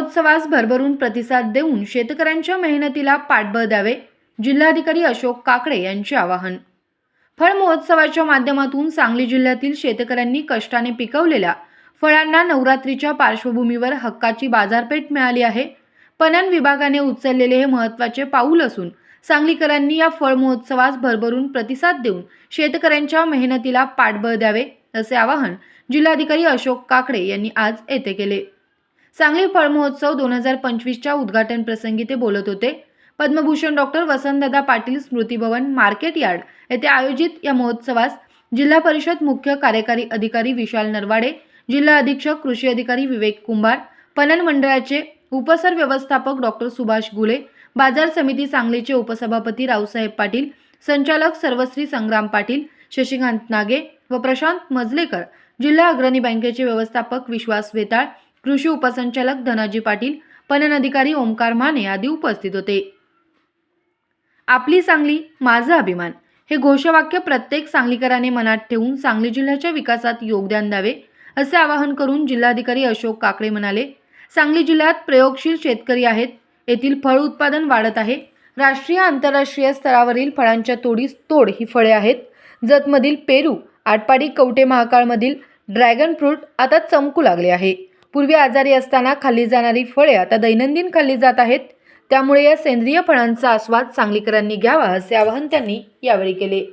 महोत्सवास भरभरून प्रतिसाद देऊन शेतकऱ्यांच्या मेहनतीला पाठबळ द्यावे जिल्हाधिकारी अशोक काकडे यांचे आवाहन. फळ महोत्सवाच्या माध्यमातून सांगली जिल्ह्यातील शेतकऱ्यांनी कष्टाने पिकवलेल्या फळांना नवरात्रीच्या पार्श्वभूमीवर हक्काची बाजारपेठ मिळाली आहे. पणन विभागाने उचललेले हे महत्त्वाचे पाऊल असून सांगलीकरांनी या फळ महोत्सवास भरभरून प्रतिसाद देऊन शेतकऱ्यांच्या मेहनतीला पाठबळ द्यावे असे आवाहन जिल्हाधिकारी अशोक काकडे यांनी आज येथे केले. सांगली फळ महोत्सव दोन हजार पंचवीसच्या उद्घाटन प्रसंगी ते बोलत होते. पद्मभूषण डॉक्टर वसंतदादा पाटील स्मृती भवन मार्केट यार्ड येथे आयोजित या महोत्सवास जिल्हा परिषद मुख्य कार्यकारी अधिकारी विशाल नरवाडे जिल्हा अधीक्षक कृषी अधिकारी विवेक कुंभार पणन मंडळाचे उपसर व्यवस्थापक डॉक्टर सुभाष गुले बाजार समिती सांगलीचे उपसभापती रावसाहेब पाटील संचालक सर्वश्री संग्राम पाटील शशिकांत नागे व प्रशांत मजलेकर जिल्हा अग्रणी बँकेचे व्यवस्थापक विश्वास वेताळ कृषी उपसंचालक धनाजी पाटील पणन अधिकारी ओमकार माने आदी उपस्थित होते. आपली सांगली माझा अभिमान. हे घोषवाक्य प्रत्येक सांगलीकराने मनात ठेवून सांगली जिल्ह्याच्या विकासात योगदान द्यावे असे आवाहन करून जिल्हाधिकारी अशोक काकडे म्हणाले सांगली जिल्ह्यात प्रयोगशील शेतकरी आहेत येथील फळ उत्पादन वाढत आहे राष्ट्रीय आंतरराष्ट्रीय स्तरावरील फळांच्या तोडीस तोड ही फळे आहेत जतमधील पेरू आटपाडी कवटे महाकाळमधील ड्रॅगन फ्रूट आता चमकू लागले आहे. पूर्वी आजारी असताना खाल्ली जाणारी फळे आता दैनंदिन खाल्ली जात आहेत. त्यामुळे या सेंद्रिय फळांचा आस्वाद सांगलीकरांनी घ्यावा असे आवाहन त्यांनी यावेळी केले.